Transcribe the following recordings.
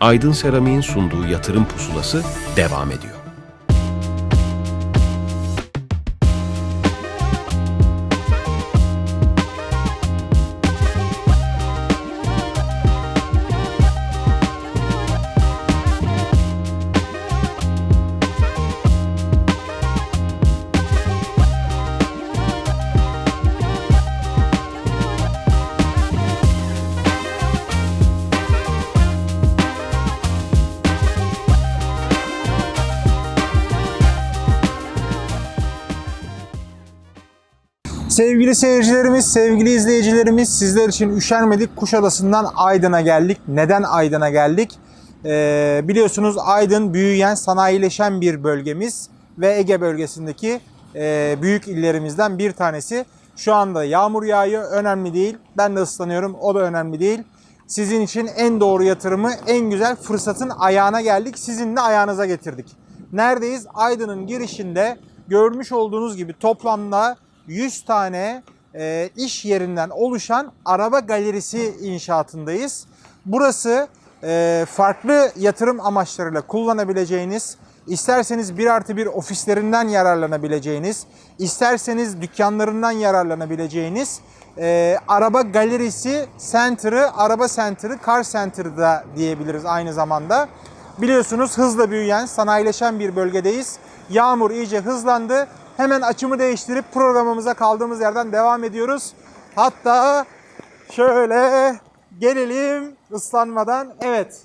Aydın Seramik'in sunduğu yatırım pusulası devam ediyor. Sevgili seyircilerimiz, sevgili izleyicilerimiz sizler için üşenmedik. Kuşadası'ndan Aydın'a geldik. Neden Aydın'a geldik? Ee, biliyorsunuz Aydın büyüyen, sanayileşen bir bölgemiz ve Ege bölgesindeki e, büyük illerimizden bir tanesi. Şu anda yağmur yağıyor, önemli değil. Ben de ıslanıyorum, o da önemli değil. Sizin için en doğru yatırımı, en güzel fırsatın ayağına geldik. Sizin de ayağınıza getirdik. Neredeyiz? Aydın'ın girişinde görmüş olduğunuz gibi toplamda 100 tane e, iş yerinden oluşan araba galerisi inşaatındayız. Burası e, farklı yatırım amaçlarıyla kullanabileceğiniz, isterseniz bir artı bir ofislerinden yararlanabileceğiniz, isterseniz dükkanlarından yararlanabileceğiniz e, araba galerisi center'ı, araba center'ı, car center'ı da diyebiliriz aynı zamanda. Biliyorsunuz hızla büyüyen, sanayileşen bir bölgedeyiz. Yağmur iyice hızlandı. Hemen açımı değiştirip programımıza kaldığımız yerden devam ediyoruz. Hatta şöyle gelelim ıslanmadan. Evet.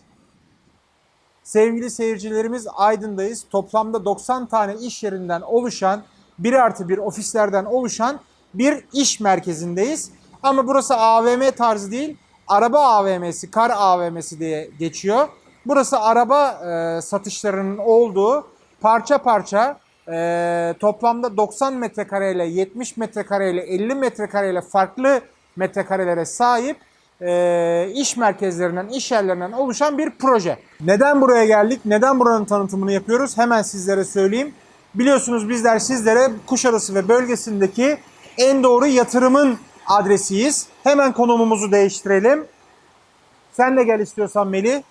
Sevgili seyircilerimiz Aydın'dayız. Toplamda 90 tane iş yerinden oluşan, 1 artı 1 ofislerden oluşan bir iş merkezindeyiz. Ama burası AVM tarzı değil, araba AVM'si, kar AVM'si diye geçiyor. Burası araba e, satışlarının olduğu parça parça e, toplamda 90 metrekare ile 70 metrekare ile 50 metrekare ile farklı metrekarelere sahip e, iş merkezlerinden, iş yerlerinden oluşan bir proje. Neden buraya geldik? Neden buranın tanıtımını yapıyoruz? Hemen sizlere söyleyeyim. Biliyorsunuz bizler sizlere Kuşadası ve bölgesindeki en doğru yatırımın adresiyiz. Hemen konumumuzu değiştirelim. Sen de gel istiyorsan Melih.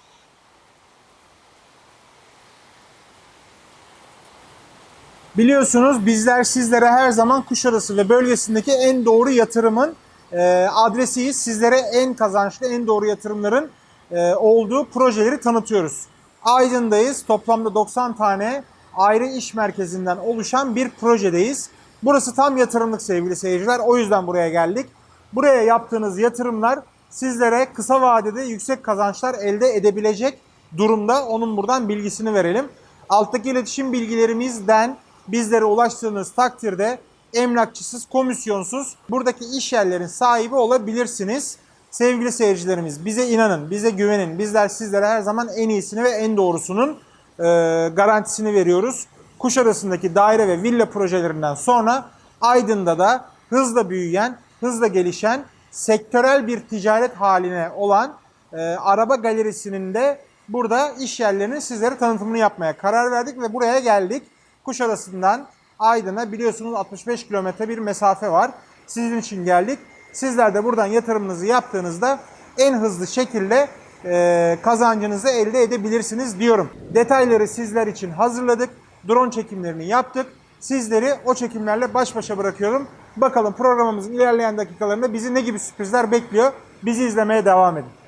Biliyorsunuz bizler sizlere her zaman Kuşadası ve bölgesindeki en doğru yatırımın e, adresiyiz. Sizlere en kazançlı, en doğru yatırımların e, olduğu projeleri tanıtıyoruz. Aydın'dayız. Toplamda 90 tane ayrı iş merkezinden oluşan bir projedeyiz. Burası tam yatırımlık sevgili seyirciler. O yüzden buraya geldik. Buraya yaptığınız yatırımlar sizlere kısa vadede yüksek kazançlar elde edebilecek durumda. Onun buradan bilgisini verelim. Alttaki iletişim bilgilerimizden bizlere ulaştığınız takdirde emlakçısız, komisyonsuz buradaki iş yerlerin sahibi olabilirsiniz. Sevgili seyircilerimiz bize inanın, bize güvenin. Bizler sizlere her zaman en iyisini ve en doğrusunun e, garantisini veriyoruz. Kuşadası'ndaki daire ve villa projelerinden sonra Aydın'da da hızla büyüyen, hızla gelişen, sektörel bir ticaret haline olan e, araba galerisinin de burada iş yerlerinin sizlere tanıtımını yapmaya karar verdik ve buraya geldik. Kuşadası'ndan Aydın'a biliyorsunuz 65 kilometre bir mesafe var. Sizin için geldik. Sizler de buradan yatırımınızı yaptığınızda en hızlı şekilde e, kazancınızı elde edebilirsiniz diyorum. Detayları sizler için hazırladık. Drone çekimlerini yaptık. Sizleri o çekimlerle baş başa bırakıyorum. Bakalım programımızın ilerleyen dakikalarında bizi ne gibi sürprizler bekliyor. Bizi izlemeye devam edin.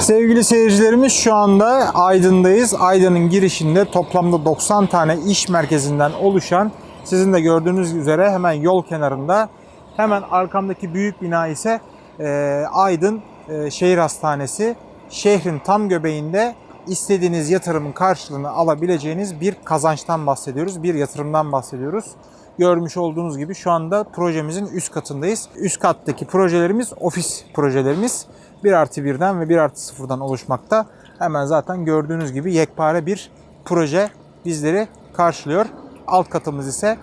Sevgili seyircilerimiz şu anda Aydın'dayız. Aydın'ın girişinde toplamda 90 tane iş merkezinden oluşan sizin de gördüğünüz üzere hemen yol kenarında hemen arkamdaki büyük bina ise e, Aydın e, Şehir Hastanesi. Şehrin tam göbeğinde istediğiniz yatırımın karşılığını alabileceğiniz bir kazançtan bahsediyoruz. Bir yatırımdan bahsediyoruz. Görmüş olduğunuz gibi şu anda projemizin üst katındayız. Üst kattaki projelerimiz ofis projelerimiz. 1 artı 1'den ve 1 artı 0'dan oluşmakta. Hemen zaten gördüğünüz gibi yekpare bir proje bizleri karşılıyor. Alt katımız ise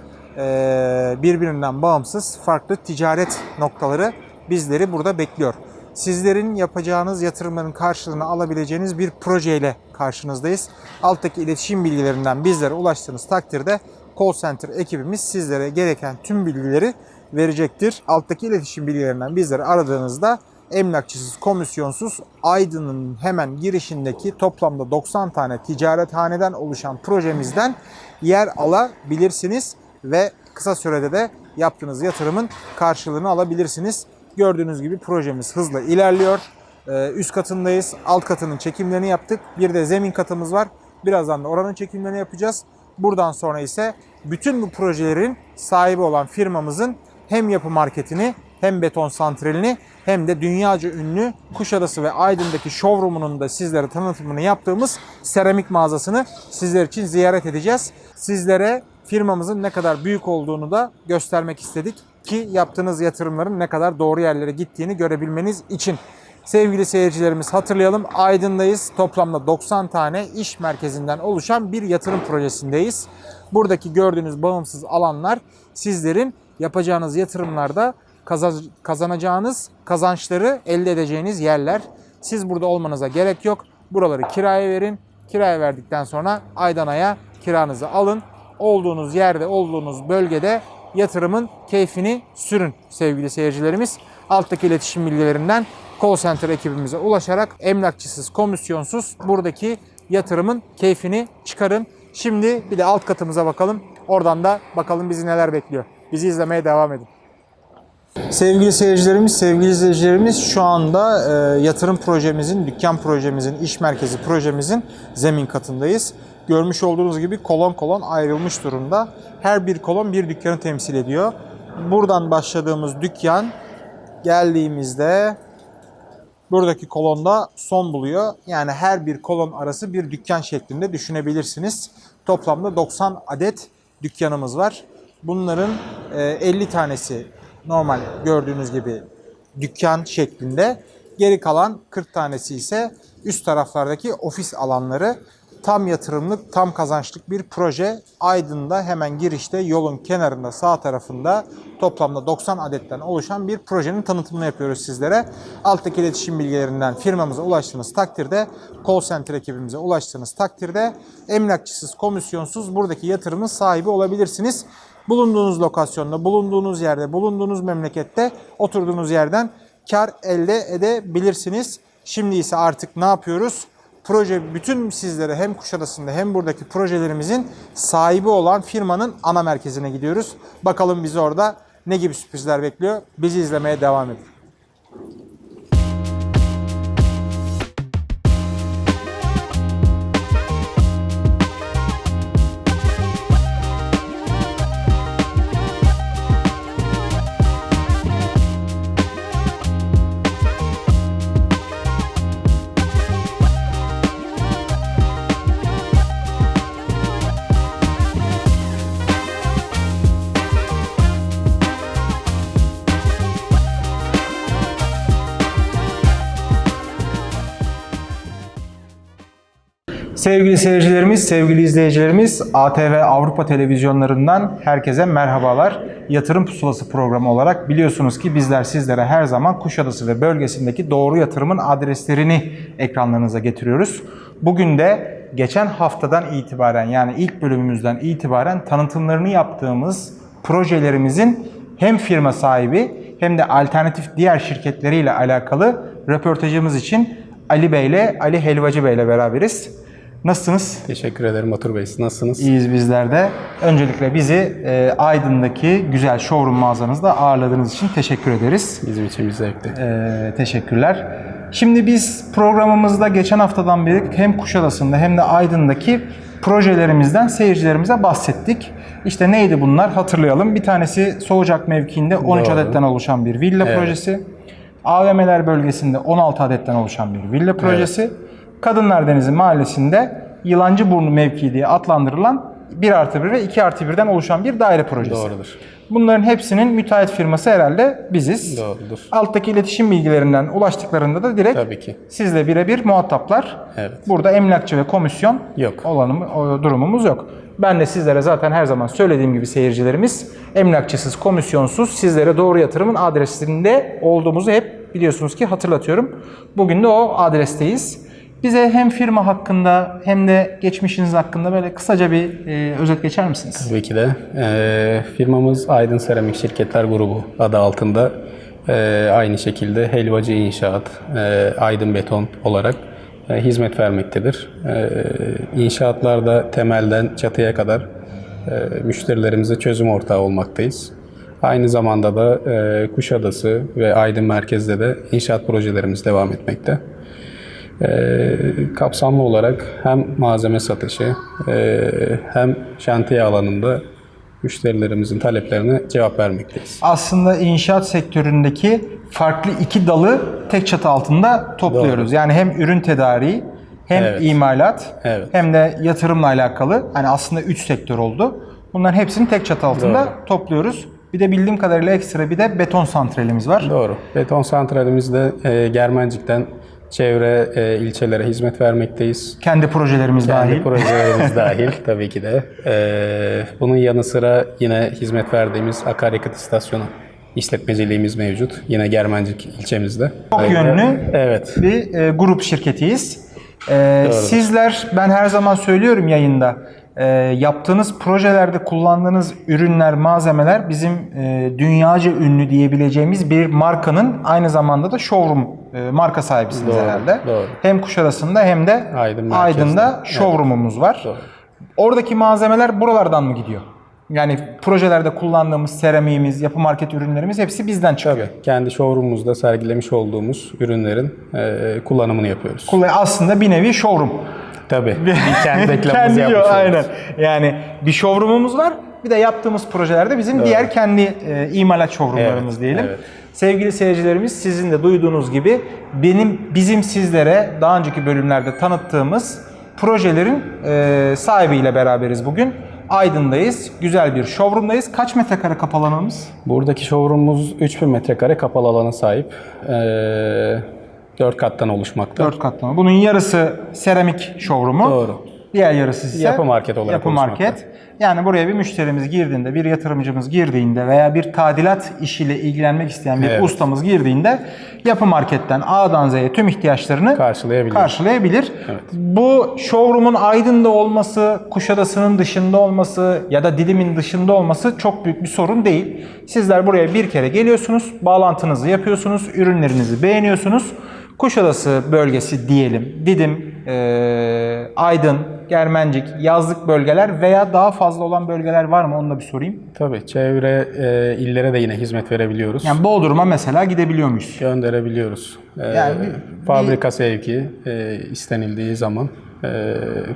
birbirinden bağımsız farklı ticaret noktaları bizleri burada bekliyor. Sizlerin yapacağınız yatırımların karşılığını alabileceğiniz bir projeyle karşınızdayız. Alttaki iletişim bilgilerinden bizlere ulaştığınız takdirde call center ekibimiz sizlere gereken tüm bilgileri verecektir. Alttaki iletişim bilgilerinden bizleri aradığınızda emlakçısız, komisyonsuz Aydın'ın hemen girişindeki toplamda 90 tane ticarethaneden oluşan projemizden yer alabilirsiniz ve kısa sürede de yaptığınız yatırımın karşılığını alabilirsiniz. Gördüğünüz gibi projemiz hızla ilerliyor. Ee, Üst katındayız. Alt katının çekimlerini yaptık. Bir de zemin katımız var. Birazdan da oranın çekimlerini yapacağız. Buradan sonra ise bütün bu projelerin sahibi olan firmamızın hem yapı marketini hem beton santralini hem de dünyaca ünlü Kuşadası ve Aydın'daki showroom'unun da sizlere tanıtımını yaptığımız seramik mağazasını sizler için ziyaret edeceğiz. Sizlere firmamızın ne kadar büyük olduğunu da göstermek istedik ki yaptığınız yatırımların ne kadar doğru yerlere gittiğini görebilmeniz için. Sevgili seyircilerimiz hatırlayalım Aydın'dayız. Toplamda 90 tane iş merkezinden oluşan bir yatırım projesindeyiz. Buradaki gördüğünüz bağımsız alanlar sizlerin yapacağınız yatırımlarda kazan- kazanacağınız kazançları elde edeceğiniz yerler. Siz burada olmanıza gerek yok. Buraları kiraya verin. Kiraya verdikten sonra aydan aya kiranızı alın. Olduğunuz yerde, olduğunuz bölgede yatırımın keyfini sürün sevgili seyircilerimiz. Alttaki iletişim bilgilerinden call center ekibimize ulaşarak emlakçısız, komisyonsuz buradaki yatırımın keyfini çıkarın. Şimdi bir de alt katımıza bakalım. Oradan da bakalım bizi neler bekliyor. Bizi izlemeye devam edin. Sevgili seyircilerimiz, sevgili izleyicilerimiz şu anda e, yatırım projemizin, dükkan projemizin, iş merkezi projemizin zemin katındayız. Görmüş olduğunuz gibi kolon kolon ayrılmış durumda. Her bir kolon bir dükkanı temsil ediyor. Buradan başladığımız dükkan geldiğimizde buradaki kolonda son buluyor. Yani her bir kolon arası bir dükkan şeklinde düşünebilirsiniz. Toplamda 90 adet dükkanımız var. Bunların e, 50 tanesi normal gördüğünüz gibi dükkan şeklinde. Geri kalan 40 tanesi ise üst taraflardaki ofis alanları. Tam yatırımlık, tam kazançlık bir proje. Aydın'da hemen girişte yolun kenarında sağ tarafında toplamda 90 adetten oluşan bir projenin tanıtımını yapıyoruz sizlere. Alttaki iletişim bilgilerinden firmamıza ulaştığınız takdirde, call center ekibimize ulaştığınız takdirde emlakçısız, komisyonsuz buradaki yatırımın sahibi olabilirsiniz. Bulunduğunuz lokasyonda, bulunduğunuz yerde, bulunduğunuz memlekette oturduğunuz yerden kar elde edebilirsiniz. Şimdi ise artık ne yapıyoruz? Proje bütün sizlere hem Kuşadası'nda hem buradaki projelerimizin sahibi olan firmanın ana merkezine gidiyoruz. Bakalım bizi orada ne gibi sürprizler bekliyor? Bizi izlemeye devam edin. Sevgili seyircilerimiz, sevgili izleyicilerimiz, ATV Avrupa televizyonlarından herkese merhabalar. Yatırım Pusulası programı olarak biliyorsunuz ki bizler sizlere her zaman Kuşadası ve bölgesindeki doğru yatırımın adreslerini ekranlarınıza getiriyoruz. Bugün de geçen haftadan itibaren yani ilk bölümümüzden itibaren tanıtımlarını yaptığımız projelerimizin hem firma sahibi hem de alternatif diğer şirketleriyle alakalı röportajımız için Ali Bey ile Ali Helvacı Bey ile beraberiz. Nasılsınız? Teşekkür ederim Batur Bey. Siz nasılsınız? İyiyiz bizler de. Öncelikle bizi e, Aydın'daki güzel showroom mağazanızda ağırladığınız için teşekkür ederiz. Bizim için bir zevkti. E, teşekkürler. Şimdi biz programımızda geçen haftadan beri hem Kuşadası'nda hem de Aydın'daki projelerimizden seyircilerimize bahsettik. İşte neydi bunlar hatırlayalım. Bir tanesi Soğucak mevkiinde 13 Doğru. adetten oluşan bir villa Evet. projesi. AVM'ler bölgesinde 16 adetten oluşan bir villa projesi. Kadınlar Denizi mahallesinde Yılancıburnu mevkii diye adlandırılan 1 artı 1 ve 2 artı 1'den oluşan bir daire projesi. Doğrudur. Bunların hepsinin müteahhit firması herhalde biziz. Doğrudur. Alttaki iletişim bilgilerinden ulaştıklarında da direkt Tabii ki. sizle birebir muhataplar. Evet. Burada emlakçı ve komisyon Yok. olanım, o durumumuz yok. Ben de sizlere zaten her zaman söylediğim gibi seyircilerimiz emlakçısız, komisyonsuz sizlere doğru yatırımın adresinde olduğumuzu hep biliyorsunuz ki hatırlatıyorum. Bugün de o adresteyiz. Bize hem firma hakkında hem de geçmişiniz hakkında böyle kısaca bir e, özet geçer misiniz? Tabii ki de. Ee, firmamız Aydın Seramik Şirketler Grubu adı altında Ee, aynı şekilde Helvacı İnşaat, e, Aydın Beton olarak e, hizmet vermektedir. E, inşaatlarda temelden çatıya kadar e, müşterilerimize çözüm ortağı olmaktayız. Aynı zamanda da e, Kuşadası ve Aydın merkezde de inşaat projelerimiz devam etmekte. Ee, kapsamlı olarak hem malzeme satışı e, hem şantiye alanında müşterilerimizin taleplerine cevap vermekteyiz. Aslında inşaat sektöründeki farklı iki dalı tek çatı altında topluyoruz. Yani hem ürün tedariği hem Evet. imalat Evet. hem de yatırımla alakalı. Hani aslında üç sektör oldu. Bunların hepsini tek çatı altında Doğru. topluyoruz. Bir de bildiğim kadarıyla ekstra bir de beton santralimiz var. Doğru. Beton santralimizde e, Germencik'ten çevre e, ilçelere hizmet vermekteyiz. Kendi projelerimiz Kendi dahil. projelerimiz dahil tabii ki de. Ee, bunun yanı sıra yine hizmet verdiğimiz akaryakıt istasyonu işletmeciliğimiz mevcut. Yine Germencik ilçemizde. Çok yönlü Evet. bir e, grup şirketiyiz. E, sizler, ben her zaman söylüyorum yayında, e, yaptığınız projelerde kullandığınız ürünler, malzemeler bizim e, dünyaca ünlü diyebileceğimiz bir markanın aynı zamanda da showroom e, marka sahibisiniz Doğru, herhalde. doğru. Hem Kuşadası'nda hem de Aydın. Aydın'da showroom'umuz var. Doğru. Oradaki malzemeler buralardan mı gidiyor? Yani projelerde kullandığımız seramiğimiz, yapı market ürünlerimiz hepsi bizden çıkıyor. Tabii. Kendi showroom'umuzda sergilemiş olduğumuz ürünlerin e, kullanımını yapıyoruz. Aslında bir nevi showroom. Tabii. Bir kendi reklamımızı Kendi yapmış aynen. Yani bir showroom'umuz var. Bir de yaptığımız projelerde bizim diğer kendi e, imalat showroomlarımız Evet, diyelim. evet. Sevgili seyircilerimiz sizin de duyduğunuz gibi benim bizim sizlere daha önceki bölümlerde tanıttığımız projelerin e, sahibiyle beraberiz bugün. Aydın'dayız. Güzel bir showroom'dayız. Kaç metrekare kapalı alanımız? Buradaki showroom'umuz 3000 metrekare kapalı alana sahip. E, 4 kattan oluşmakta. 4 katlı. Bunun yarısı seramik showroom'u. Doğru. Diğer yarısı ise Yapı market olarak yapı oluşmakta. market. Yani buraya bir müşterimiz girdiğinde, bir yatırımcımız girdiğinde veya bir tadilat işiyle ilgilenmek isteyen bir Evet. ustamız girdiğinde yapı marketten A'dan Z'ye tüm ihtiyaçlarını Karşılayabilir. karşılayabilir. Bu showroom'un Aydın'da olması, Kuşadası'nın dışında olması ya da Didim'in dışında olması çok büyük bir sorun değil. Sizler buraya bir kere geliyorsunuz, bağlantınızı yapıyorsunuz, ürünlerinizi beğeniyorsunuz. Kuşadası bölgesi diyelim, Didim, eee, Aydın, Germencik, yazlık bölgeler veya daha fazla olan bölgeler var mı onu da bir sorayım. Tabii. Çevre e, illere de yine hizmet verebiliyoruz. Yani Bodrum'a mesela gidebiliyor muyuz? gönderebiliyoruz. Ee, Yani bir- fabrika sevki e, istenildiği zaman e,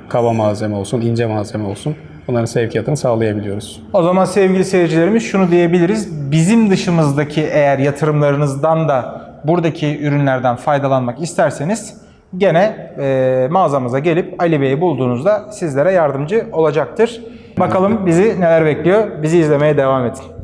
kaba malzeme olsun, ince malzeme olsun bunların sevkiyatını sağlayabiliyoruz. O zaman sevgili seyircilerimiz şunu diyebiliriz. Bizim dışımızdaki eğer yatırımlarınızdan da buradaki ürünlerden faydalanmak isterseniz gene e, mağazamıza gelip Ali Bey'i bulduğunuzda sizlere yardımcı olacaktır. Bakalım bizi neler bekliyor. Bizi izlemeye devam edin.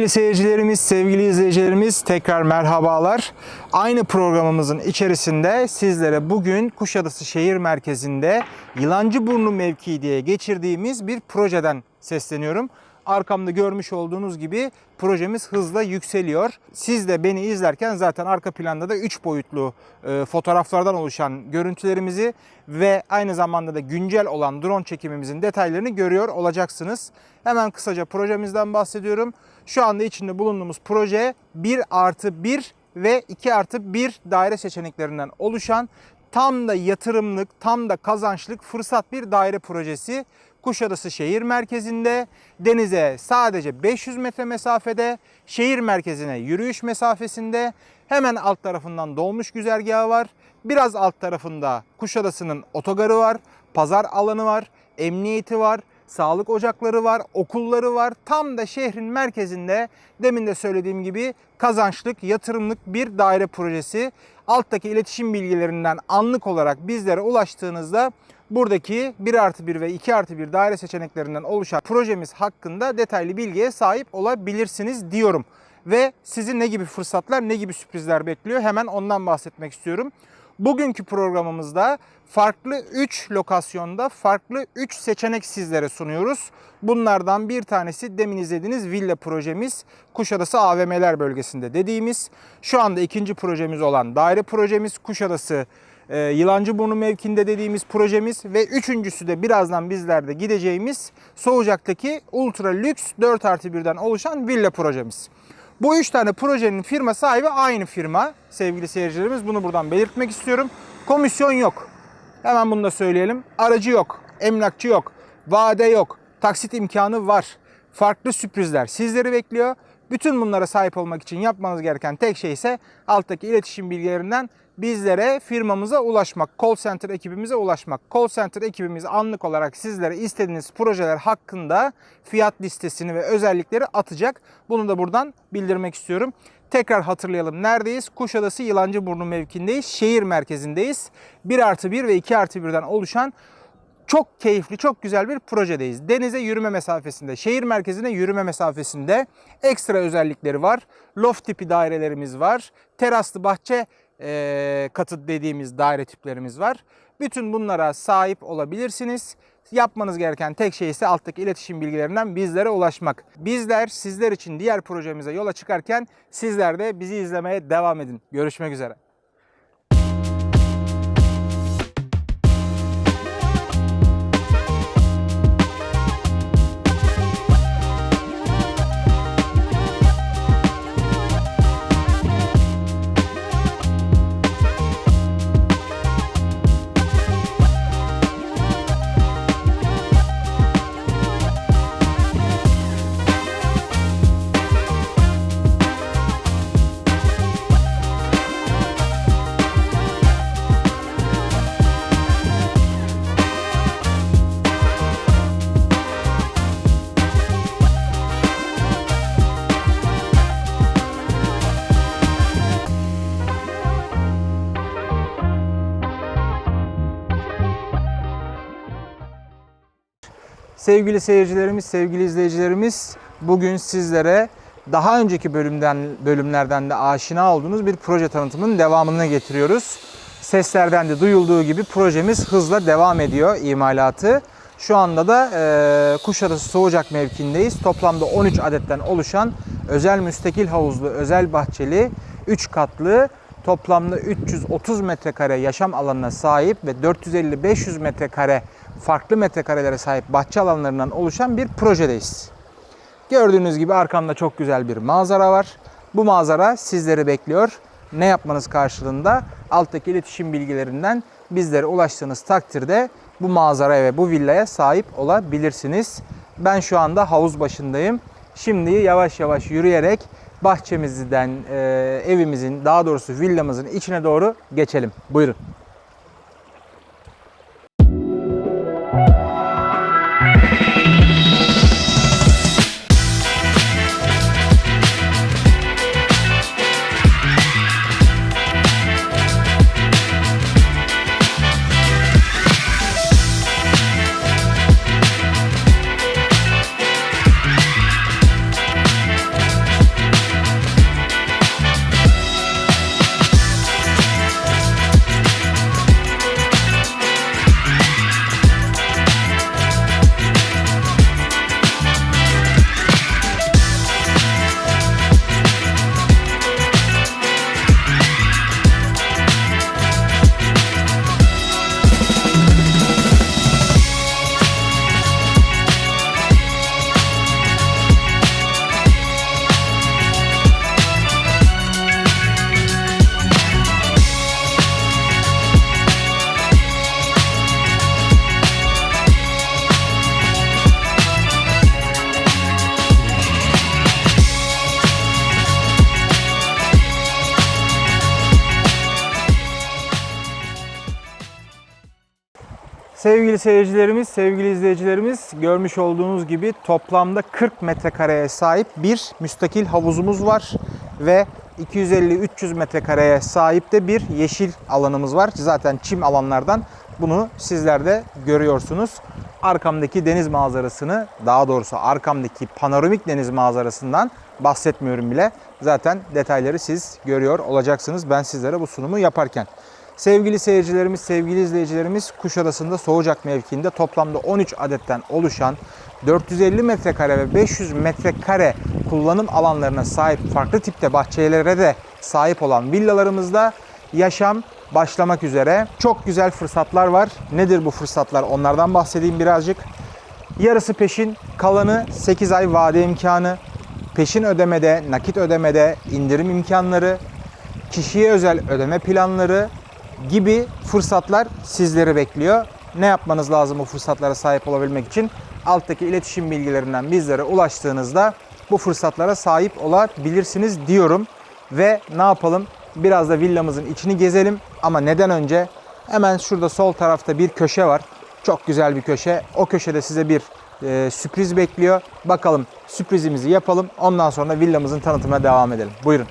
Sevgili seyircilerimiz, sevgili izleyicilerimiz tekrar merhabalar. Aynı programımızın içerisinde sizlere bugün Kuşadası şehir merkezinde Yılancıburnu mevkii diye geçirdiğimiz bir projeden sesleniyorum. Arkamda görmüş olduğunuz gibi projemiz hızla yükseliyor. Siz de beni izlerken zaten arka planda da 3 boyutlu e, fotoğraflardan oluşan görüntülerimizi ve aynı zamanda da güncel olan drone çekimimizin detaylarını görüyor olacaksınız. Hemen kısaca projemizden bahsediyorum. Şu anda içinde bulunduğumuz proje 1 artı 1 ve 2 artı 1 daire seçeneklerinden oluşan tam da yatırımlık, tam da kazançlık fırsat bir daire projesi. Kuşadası şehir merkezinde, denize sadece 500 metre mesafede, şehir merkezine yürüyüş mesafesinde, hemen alt tarafından dolmuş güzergahı var. Biraz alt tarafında Kuşadası'nın otogarı var, pazar alanı var, emniyeti var, sağlık ocakları var, okulları var. Tam da şehrin merkezinde demin de söylediğim gibi kazançlık, yatırımlık bir daire projesi. Alttaki iletişim bilgilerinden anlık olarak bizlere ulaştığınızda buradaki 1 artı 1 ve 2 artı 1 daire seçeneklerinden oluşan projemiz hakkında detaylı bilgiye sahip olabilirsiniz diyorum. Ve sizi ne gibi fırsatlar, ne gibi sürprizler bekliyor hemen ondan bahsetmek istiyorum. Bugünkü programımızda farklı 3 lokasyonda farklı 3 seçenek sizlere sunuyoruz. Bunlardan bir tanesi demin izlediğiniz villa projemiz Kuşadası AVM'ler bölgesinde dediğimiz. Şu anda ikinci projemiz olan daire projemiz Kuşadası e, Yılancıburnu mevkinde dediğimiz projemiz ve üçüncüsü de birazdan bizlerde gideceğimiz Soğucak'taki ultra lüks 4 artı 1'den oluşan villa projemiz. Bu üç tane projenin firma sahibi aynı firma sevgili seyircilerimiz. Bunu buradan belirtmek istiyorum. Komisyon yok. Hemen bunu da söyleyelim. Aracı yok, emlakçı yok, vade yok, taksit imkanı var. Farklı sürprizler sizleri bekliyor. Bütün bunlara sahip olmak için yapmanız gereken tek şey ise alttaki iletişim bilgilerinden bizlere firmamıza ulaşmak, call center ekibimize ulaşmak. Call center ekibimiz anlık olarak sizlere istediğiniz projeler hakkında fiyat listesini ve özellikleri atacak. Bunu da buradan bildirmek istiyorum. Tekrar hatırlayalım. Neredeyiz? Kuşadası Yılancıburnu mevkindeyiz. Şehir merkezindeyiz. 1 artı 1 ve 2 artı 1'den oluşan çok keyifli, çok güzel bir projedeyiz. Denize yürüme mesafesinde, şehir merkezine yürüme mesafesinde ekstra özellikleri var. Loft tipi dairelerimiz var. Teraslı bahçe e, katı dediğimiz daire tiplerimiz var. Bütün bunlara sahip olabilirsiniz. Yapmanız gereken tek şey ise alttaki iletişim bilgilerinden bizlere ulaşmak. Bizler sizler için diğer projemize yola çıkarken sizler de bizi izlemeye devam edin. Görüşmek üzere. Sevgili seyircilerimiz, sevgili izleyicilerimiz, bugün sizlere daha önceki bölümden bölümlerden de aşina olduğunuz bir proje tanıtımının devamını getiriyoruz. Seslerden de duyulduğu gibi projemiz hızla devam ediyor imalatı. Şu anda da e, Kuşadası Soğucak mevkindeyiz. Toplamda 13 adetten oluşan özel müstakil havuzlu, özel bahçeli, 3 katlı toplamda 330 metrekare yaşam alanına sahip ve 450-500 metrekare farklı metrekarelere sahip bahçe alanlarından oluşan bir projedeyiz. Gördüğünüz gibi arkamda çok güzel bir manzara var. Bu manzara sizleri bekliyor. Ne yapmanız karşılığında alttaki iletişim bilgilerinden bizlere ulaştığınız takdirde bu manzaraya ve bu villaya sahip olabilirsiniz. Ben şu anda havuz başındayım. Şimdi yavaş yavaş yürüyerek bahçemizden e, evimizin daha doğrusu villamızın içine doğru geçelim. Buyurun. Sevgili seyircilerimiz, sevgili izleyicilerimiz görmüş olduğunuz gibi toplamda 40 metrekareye sahip bir müstakil havuzumuz var ve 250-300 metrekareye sahip de bir yeşil alanımız var. Zaten çim alanlardan bunu sizler de görüyorsunuz. Arkamdaki deniz manzarasını, daha doğrusu arkamdaki panoramik deniz manzarasından bahsetmiyorum bile. Zaten detayları siz görüyor olacaksınız ben sizlere bu sunumu yaparken. Sevgili seyircilerimiz, sevgili izleyicilerimiz Kuşadası'nda Soğucak mevkiinde toplamda 13 adetten oluşan 450 metrekare ve 500 metrekare kullanım alanlarına sahip farklı tipte bahçelere de sahip olan villalarımızda yaşam başlamak üzere. Çok güzel fırsatlar var. Nedir bu fırsatlar? Onlardan bahsedeyim birazcık. Yarısı peşin, kalanı 8 ay vade imkanı, peşin ödemede, nakit ödemede indirim imkanları, kişiye özel ödeme planları gibi fırsatlar sizleri bekliyor. Ne yapmanız lazım bu fırsatlara sahip olabilmek için? Alttaki iletişim bilgilerinden bizlere ulaştığınızda bu fırsatlara sahip olabilirsiniz diyorum. Ve ne yapalım? Biraz da villamızın içini gezelim ama neden önce hemen şurada sol tarafta bir köşe var. Çok güzel bir köşe. O köşede size bir e, sürpriz bekliyor. Bakalım sürprizimizi yapalım. Ondan sonra villamızın tanıtımına devam edelim. Buyurun.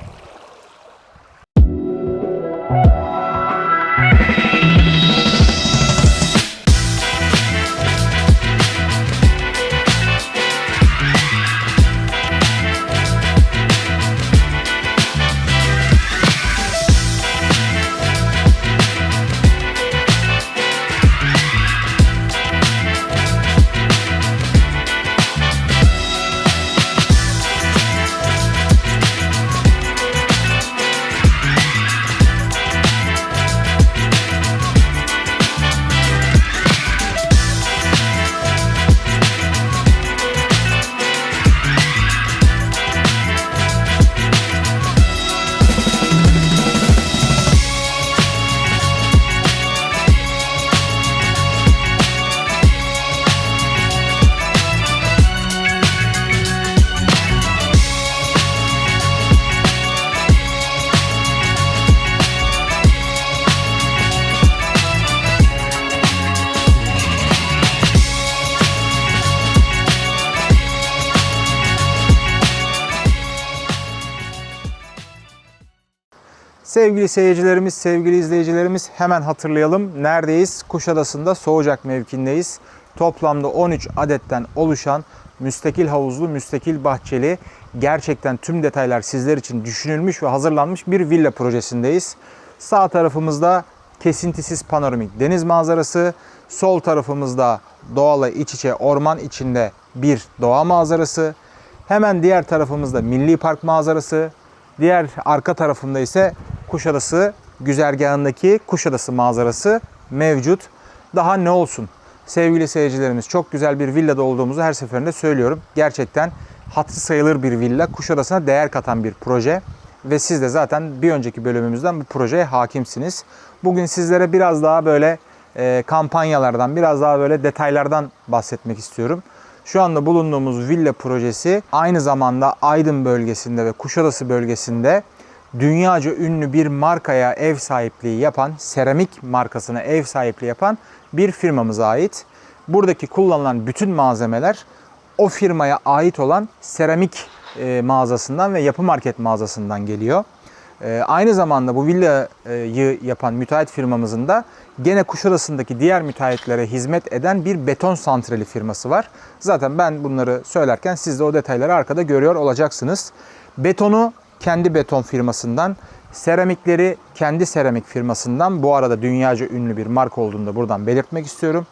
Sevgili seyircilerimiz, sevgili izleyicilerimiz hemen hatırlayalım. Neredeyiz? Kuşadası'nda Soğucak mevkindeyiz. Toplamda 13 adetten oluşan müstakil havuzlu, müstakil bahçeli, gerçekten tüm detaylar sizler için düşünülmüş ve hazırlanmış bir villa projesindeyiz. Sağ tarafımızda kesintisiz panoramik deniz manzarası, sol tarafımızda doğala iç içe orman içinde bir doğa manzarası, hemen diğer tarafımızda milli park manzarası, Diğer arka tarafında ise Kuşadası güzergahındaki Kuşadası manzarası mevcut. Daha ne olsun? Sevgili seyircilerimiz çok güzel bir villada olduğumuzu her seferinde söylüyorum. Gerçekten hatırı sayılır bir villa. Kuşadası'na değer katan bir proje. Ve siz de zaten bir önceki bölümümüzden bu projeye hakimsiniz. Bugün sizlere biraz daha böyle e, kampanyalardan, biraz daha böyle detaylardan bahsetmek istiyorum. Şu anda bulunduğumuz villa projesi aynı zamanda Aydın bölgesinde ve Kuşadası bölgesinde dünyaca ünlü bir markaya ev sahipliği yapan, seramik markasına ev sahipliği yapan bir firmamıza ait. Buradaki kullanılan bütün malzemeler o firmaya ait olan seramik e, mağazasından ve yapı market mağazasından geliyor. E, aynı zamanda bu villayı yapan müteahhit firmamızın da gene Kuşadası'ndaki diğer müteahhitlere hizmet eden bir beton santrali firması var. Zaten ben bunları söylerken siz de o detayları arkada görüyor olacaksınız. Betonu kendi beton firmasından, seramikleri kendi seramik firmasından bu arada dünyaca ünlü bir marka olduğunu da buradan belirtmek istiyorum.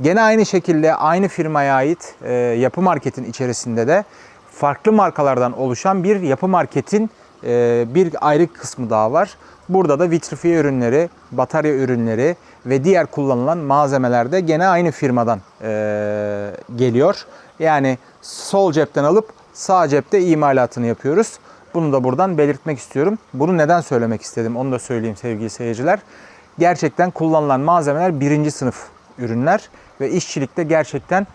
Gene aynı şekilde aynı firmaya ait e, yapı marketin içerisinde de farklı markalardan oluşan bir yapı marketin e, bir ayrı kısmı daha var. Burada da vitrifiye ürünleri, batarya ürünleri ve diğer kullanılan malzemeler de gene aynı firmadan e, geliyor. Yani sol cepten alıp sağ cepte imalatını yapıyoruz. Bunu da buradan belirtmek istiyorum. Bunu neden söylemek istedim onu da söyleyeyim sevgili seyirciler. Gerçekten kullanılan malzemeler birinci sınıf ürünler ve işçilikte gerçekten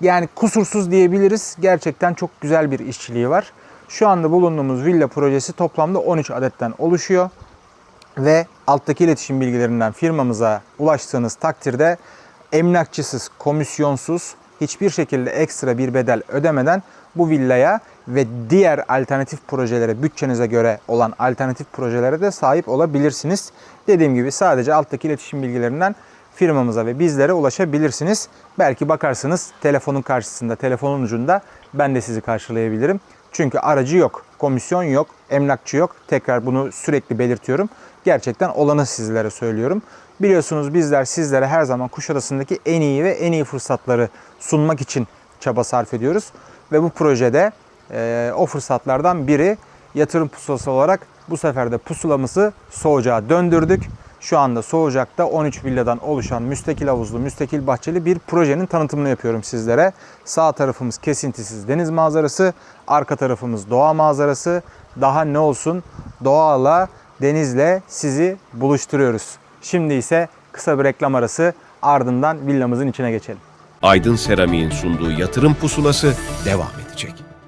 yani kusursuz diyebiliriz. Gerçekten çok güzel bir işçiliği var. Şu anda bulunduğumuz villa projesi toplamda 13 adetten oluşuyor. Ve alttaki iletişim bilgilerinden firmamıza ulaştığınız takdirde emlakçısız, komisyonsuz, hiçbir şekilde ekstra bir bedel ödemeden bu villaya ve diğer alternatif projelere, bütçenize göre olan alternatif projelere de sahip olabilirsiniz. Dediğim gibi sadece alttaki iletişim bilgilerinden firmamıza ve bizlere ulaşabilirsiniz. Belki bakarsınız telefonun karşısında, telefonun ucunda ben de sizi karşılayabilirim. Çünkü aracı yok, komisyon yok, emlakçı yok. Tekrar bunu sürekli belirtiyorum. Gerçekten olanı sizlere söylüyorum. Biliyorsunuz bizler sizlere her zaman Kuşadası'ndaki en iyi ve en iyi fırsatları sunmak için çaba sarf ediyoruz. Ve bu projede e, o fırsatlardan biri yatırım pusulası olarak bu sefer de pusulamızı Soğucak'a döndürdük. Şu anda Soğucak'ta 13 villadan oluşan müstakil havuzlu, müstakil bahçeli bir projenin tanıtımını yapıyorum sizlere. Sağ tarafımız kesintisiz deniz manzarası, arka tarafımız doğa manzarası. Daha ne olsun doğayla, denizle sizi buluşturuyoruz. Şimdi ise kısa bir reklam arası ardından villamızın içine geçelim. Aydın Seramik'in sunduğu yatırım pusulası devam edecek.